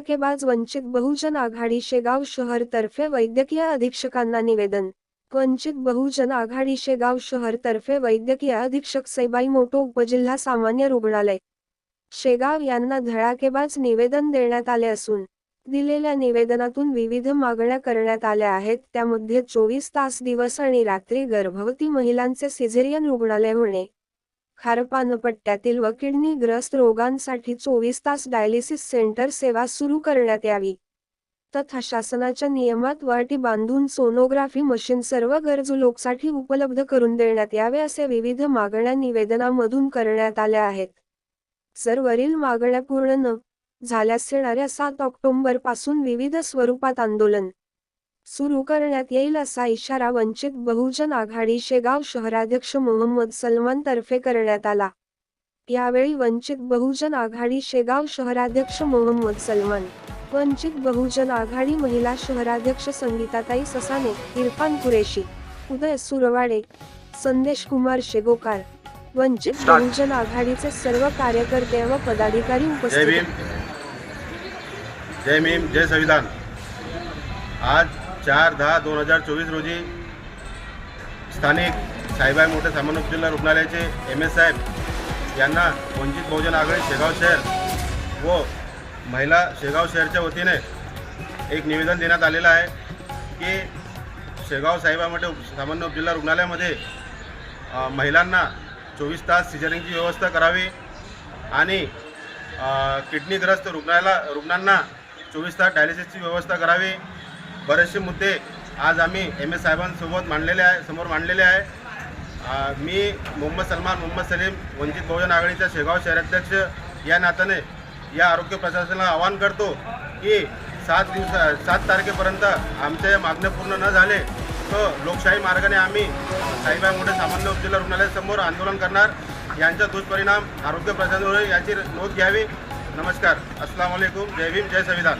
धडाकेबाज वंचित बहुजन आघाडी शेगाव शहर तर्फे वैद्यकीय अधीक्षकांना निवेदन. वंचित बहुजन आघाडी शेगाव शहर तर्फे वैद्यकीय अधीक्षक सैबाई मोटो उपजिल्हा सामान्य रुग्णालय. शेगाव यांना धडाकेबाज निवेदन देण्यात आले असून दिलेल्या निवेदनातून विविध मागण्या करण्यात आल्या आहेत. त्यामध्ये चोवीस तास दिवस आणि रात्री गर्भवती महिलांचे सिझेरियन रुग्णालय होणे खारपानपट्ट्यातील व किडनीग्रस्त रोगांसाठी चोवीस तास डायलिसिस सेंटर सेवा सुरू करण्यात यावी. तथा शासनाच्या नियमात वाटी बांधून सोनोग्राफी मशीन सर्व गरजू लोकसाठी उपलब्ध करून देण्यात यावे असे विविध मागण्या निवेदनामधून करण्यात आल्या आहेत. जर वरील मागण्या पूर्ण न झाल्यास येणाऱ्या सात ऑक्टोबरपासून विविध स्वरूपात आंदोलन सुरू करण्यात येईल असा इशारा वंचित बहुजन आघाडी शेगाव शहराध्यक्ष मोहम्मद सलमान तर्फे करण्यात आला. यावेळी वंचित बहुजन आघाडी शेगाव शहराध्यक्ष मोहम्मद सलमान वंचित बहुजन आघाडी महिला शहराध्यक्ष संगीताताई ससाने इरफान कुरेशी उदय सुरवाडे संदेश कुमार शेगोकार वंचित बहुजन आघाडीचे सर्व कार्यकर्ते व पदाधिकारी जय उपस्थित भीम. जय भीम. जय संविधान. आज चार दहा दोन हजार चोवीस रोजी स्थानिक साईबाई मोठे सामान्य जिल्हा रुग्णालयाचे एम एस साहेब यांना वंचित बहुजन आघाडी शेगाव शहर व महिला शेगाव शहरच्या वतीने एक निवेदन देण्यात आलेलं आहे की शेगाव साईबाई मोठे उप- सामान्य उपजिल्हा रुग्णालयामध्ये महिलांना चोवीस तास सिजरिंगची व्यवस्था करावी आणि किडनीग्रस्त रुग्णाला रुग्णांना चोवीस तास डायलिसिसची व्यवस्था करावी. बरेचसे मुद्दे आज आम्ही एम एस साहेबांसोबत मांडलेले आहे समोर मांडलेले आहे. मी मोहम्मद सलमान मोहम्मद सलीम वंचित बहुजन आघाडीचा शेगाव शहराध्यक्ष या नात्याने या आरोग्य प्रशासनाला आवाहन करतो की सात दिवसा सात तारखेपर्यंत आमच्या या मागण्या पूर्ण न झाले तर लोकशाही मार्गाने आम्ही साईबाई मोठे सामान्य उपजिल्हा रुग्णालयासमोर आंदोलन करणार. यांचा दुष्परिणाम आरोग्य प्रशासनावर याची नोंद घ्यावी. नमस्कार. अस्सलाम वालेकुम. जय भीम. जय संविधान.